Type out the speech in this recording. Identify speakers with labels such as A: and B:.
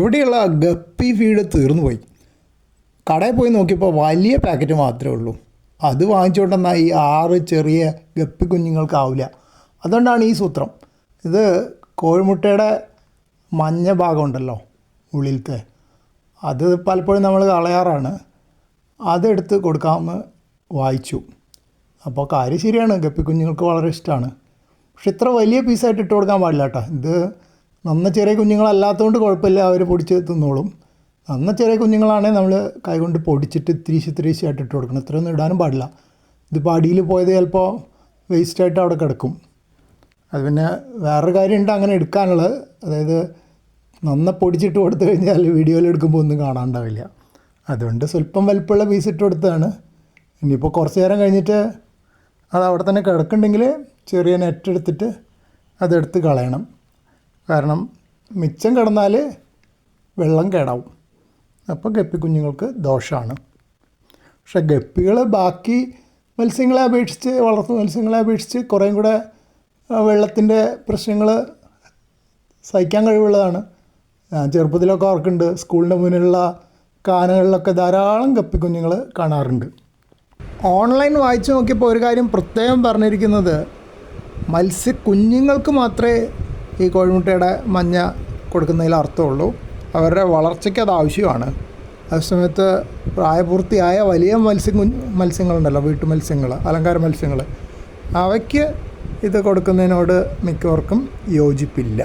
A: ഇവിടെയുള്ള guppy feed തീർന്നു പോയി. കടയിൽ പോയി നോക്കിയപ്പോൾ വലിയ പാക്കറ്റ് മാത്രമേ ഉള്ളൂ. അത് വാങ്ങിച്ചുകൊണ്ടെന്നാൽ ഈ ആറ് ചെറിയ ഗപ്പി കുഞ്ഞുങ്ങൾക്കാവില്ല അതുകൊണ്ടാണ് ഈ സൂത്രം. ഇത് കോഴിമുട്ടയുടെ മഞ്ഞ ഭാഗം ഉണ്ടല്ലോ ഉള്ളിലത്തെ അത് പലപ്പോഴും നമ്മൾ കളയാറാണ്. അതെടുത്ത് കൊടുക്കാമെന്ന് വായിച്ചു. അപ്പോൾ കാര്യം ശരിയാണ്. ഗപ്പി കുഞ്ഞുങ്ങൾക്ക് വളരെ ഇഷ്ടമാണ് പക്ഷെ ഇത്ര വലിയ പീസായിട്ട് ഇട്ട് കൊടുക്കാൻ പാടില്ല കേട്ടോ ഇത് നന്ന ചെറിയ കുഞ്ഞുങ്ങളല്ലാത്തതുകൊണ്ട് കുഴപ്പമില്ല അവർ പൊടിച്ച് തിന്നോളും. നന്ന ചെറിയ കുഞ്ഞുങ്ങളാണെങ്കിൽ നമ്മൾ കൈകൊണ്ട് പൊടിച്ചിട്ട് ഇത്തിരീശ് ആയിട്ട് ഇട്ട് കൊടുക്കണം. ഇത്രയൊന്നും ഇടാനും പാടില്ല. ഇതിപ്പോൾ അടിയിൽ പോയത് ചിലപ്പോൾ വേസ്റ്റായിട്ട് അവിടെ കിടക്കും. അത് പിന്നെ വേറൊരു കാര്യമുണ്ട് അങ്ങനെ എടുക്കാനുള്ളത്. അതായത് നന്ന പൊടിച്ചിട്ട് കൊടുത്തു കഴിഞ്ഞാൽ വീഡിയോയിൽ എടുക്കുമ്പോൾ ഒന്നും കാണാണ്ടാവില്ല. അതുകൊണ്ട് സ്വല്പം വലിപ്പമുള്ള പീസ് ഇട്ട് കൊടുത്തതാണ്. ഇനിയിപ്പോൾ കുറച്ച് നേരം കഴിഞ്ഞിട്ട് അത് അവിടെ തന്നെ കിടക്കുന്നുണ്ടെങ്കിൽ ചെറിയ നെറ്റ് എടുത്തിട്ട് അതെടുത്ത് കളയണം. കാരണം മിച്ചം കിടന്നാൽ വെള്ളം കേടാവും. അപ്പോൾ ഗപ്പി കുഞ്ഞുങ്ങൾക്ക് ദോഷമാണ് പക്ഷേ ഗപ്പികൾ ബാക്കി മത്സ്യങ്ങളെ അപേക്ഷിച്ച് വളർത്തു മത്സ്യങ്ങളെ അപേക്ഷിച്ച് കുറേയും കൂടെ വെള്ളത്തിന്റെ പ്രശ്നങ്ങൾ സഹിക്കാൻ കഴിവുള്ളതാണ്. ഞാൻ ചെറുപ്പത്തിലൊക്കെ ഓർക്കുന്നുണ്ട് സ്കൂളിന്റെ മുന്നിലുള്ള കാനകളിലൊക്കെ ധാരാളം ഗപ്പി കുഞ്ഞുങ്ങൾ കാണാറുണ്ട്. ഓൺലൈൻ വായിച്ചു നോക്കിയപ്പോൾ ഒരു കാര്യം പ്രത്യേകം പറഞ്ഞിരിക്കുന്നത് മത്സ്യ കുഞ്ഞുങ്ങൾക്ക് മാത്രമേ ഈ കോഴിമുട്ടയുടെ മഞ്ഞ കൊടുക്കുന്നതിൽ അർത്ഥമുള്ളൂ. അവരുടെ വളർച്ചയ്ക്ക് അത് ആവശ്യമാണ്. അതേസമയത്ത് പ്രായപൂർത്തിയായ വലിയ മത്സ്യ മത്സ്യങ്ങളുണ്ടല്ലോ വീട്ടു മത്സ്യങ്ങൾ അലങ്കാര മത്സ്യങ്ങൾ. അവയ്ക്ക് ഇത് കൊടുക്കുന്നതിനോട് മിക്കവർക്കും യോജിപ്പില്ല.